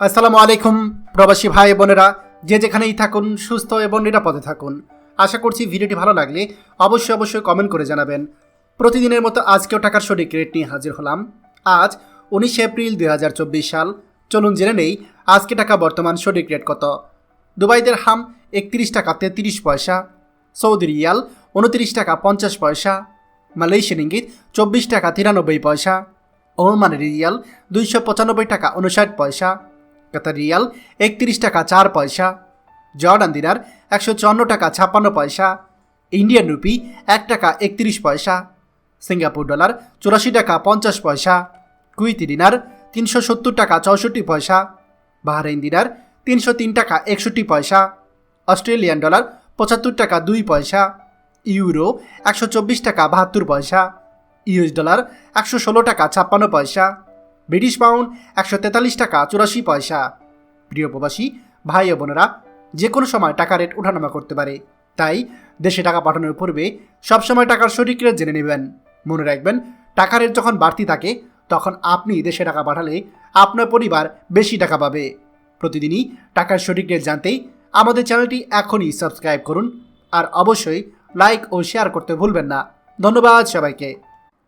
আসসালামু আলাইকুম, প্রবাসী ভাই বোনেরা। যে যেখানেই থাকুন, সুস্থ এবং নিরাপদে থাকুন। আশা করছি ভিডিওটি ভালো লাগলে অবশ্যই অবশ্যই কমেন্ট করে জানাবেন। প্রতিদিনের মতো আজকেও টাকার সঠিক রেট নিয়ে হাজির হলাম। আজ উনিশে এপ্রিল দু হাজার চব্বিশ সাল। চলুন জেনে নেই আজকে টাকা বর্তমান সঠিক রেট কত। দুবাইদের হাম একত্রিশ টাকা তেত্রিশ পয়সা সৌদি রিয়াল উনত্রিশ টাকা পঞ্চাশ পয়সা, মালয়েশিয়ান ইঙ্গিত চব্বিশ টাকা তিরানব্বই পয়সা, ওমানের রিয়াল দুইশো পঁচানব্বই টাকা উনষাট পয়সা কাতার রিয়াল একত্রিশ টাকা চার পয়সা, জর্ডান দিনার একশো চুয়ান্ন টাকা ছাপ্পান্ন পয়সা, ইন্ডিয়ান রুপি এক টাকা একত্রিশ পয়সা, সিঙ্গাপুর ডলার চুরাশি টাকা পঞ্চাশ পয়সা কুইতি দিনার তিনশো সত্তর টাকা চৌষট্টি পয়সা, বাহরাইন দিনার তিনশো তিন টাকা একষট্টি পয়সা, অস্ট্রেলিয়ান ডলার পঁচাত্তর টাকা দুই পয়সা, ইউরো একশো চব্বিশ টাকা বাহাত্তর পয়সা, ইউএস ডলার একশো ষোলো টাকা ছাপ্পান্ন পয়সা ব্রিটিশ পাউন্ড একশো তেতাল্লিশ টাকা, চুরাশি পয়সা। প্রিয় প্রবাসী, ভাই ও বোনেরা, যে কোনো সময় টাকা রেট ওঠানামা করতে পারে। তাই দেশে টাকা পাঠানোর পূর্বে সবসময় টাকার সঠিক রেট জেনে নেবেন। মনে রাখবেন, টাকা রেট যখন বাড়তি থাকে, তখন আপনি দেশে টাকা পাঠালে আপনার পরিবার বেশি টাকা পাবে। প্রতিদিনই টাকার সঠিক রেট জানতেই আমাদের চ্যানেলটি এখনই সাবস্ক্রাইব করুন। আর অবশ্যই লাইক ও শেয়ার করতে ভুলবেন না। ধন্যবাদ সবাইকে।